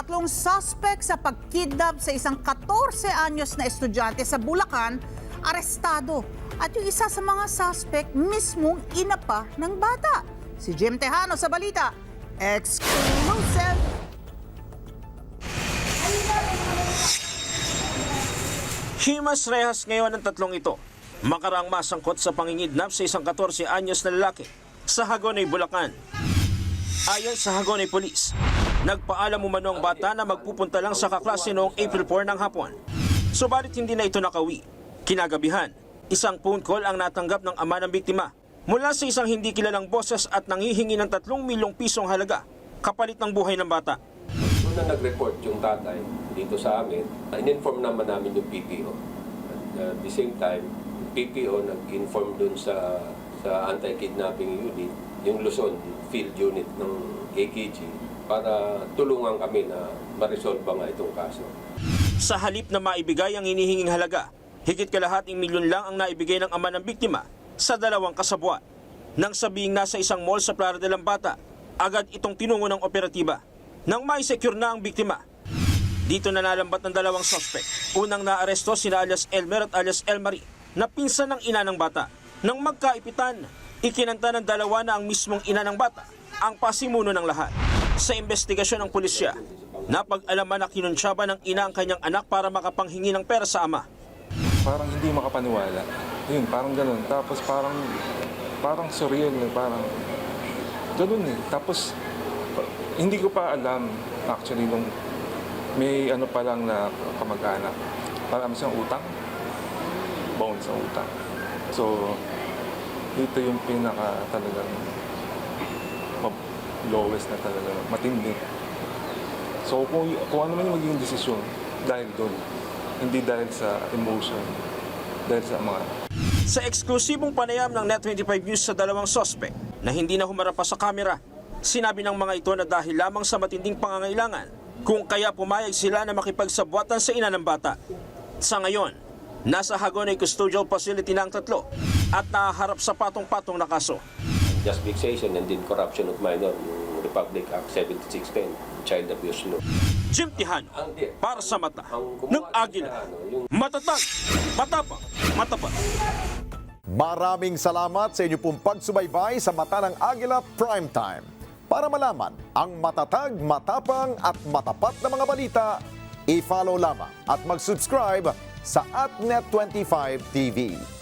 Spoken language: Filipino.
Tatlong suspect sa pagkidnap sa isang 14 anyos na estudyante sa Bulacan, arestado. At yung isa sa mga suspect, mismong ina pa ng bata. Si Jim Tejano sa balita. Exclusive! Himas rehas ngayon ang tatlong ito. Makaraang masangkot sa pangingidnap sa isang 14 anyos na lalaki sa Hagonoy, Bulacan. Ayon sa Hagonoy Police, nagpaalam umano ang bata na magpupunta lang sa kaklase noong April 4 ng hapon. Subalit hindi na ito nakawi. Kinagabihan, isang phone call ang natanggap ng ama ng biktima mula sa isang hindi kilalang boses at nangihingi ng 3 milyong pisong halaga kapalit ng buhay ng bata. Una nag-report yung tatay dito sa amin, in-inform naman namin yung PPO. At uh, the same time, PPO nag-inform dun sa sa anti-kidnapping unit, yung Luzon field unit ng AKG para tulungan kami na ma-resolve nga itong kaso. Sa halip na maibigay ang hinihinging halaga, higit kalahating milyon lang ang naibigay ng ama ng biktima sa dalawang kasabwat. Nang sabing nasa isang mall sa Playa del Bata, agad itong tinungo ng operatiba. Nang mai-secure na ang biktima, dito na nalambat ng dalawang suspect. Unang naaresto sina alias Elmer at alias Elmarie na pinsan ng ina ng bata. Nang magkaipitan, ikinanta ng dalawa na ang mismong ina ng bata ang pasimuno ng lahat. Sa investigasyon ng pulisya, napag-alaman na kinunsyaba ng ina ang kanyang anak para makapanghingi ng pera sa ama. parang hindi makapaniwala. Yun, parang ganun. Tapos parang, parang surreal, parang ganun eh. Tapos, hindi ko pa alam actually nung may ano pa lang na kamag-anak. Parang siyang utang. Baon sa utang. So, dito yung pinaka talagang lowest na talaga, matindi. So, kung, kung ano man yung magiging desisyon, dahil doon. Hindi dahil sa emotion, dahil sa mga Sa eksklusibong panayam ng Net25 News sa dalawang sospek na hindi na humarap pa sa kamera, sinabi ng mga ito na dahil lamang sa matinding pangangailangan kung kaya pumayag sila na makipagsabwatan sa ina ng bata. Sa ngayon, nasa Hagonoy Custodial Facility na ang tatlo at nahaharap sa patong-patong na kaso. Just vexation and then corruption of minor, yung Republic Act 7610, child abuse law. Jim Tihano, para sa mata ng Agila. Matatag, matapang, matapat. Maraming salamat sa inyo pong pagsubaybay sa Mata ng Agila Primetime. Para malaman ang matatag, matapang at matapat na mga balita, i-follow lamang at mag-subscribe sa AtNet25 TV.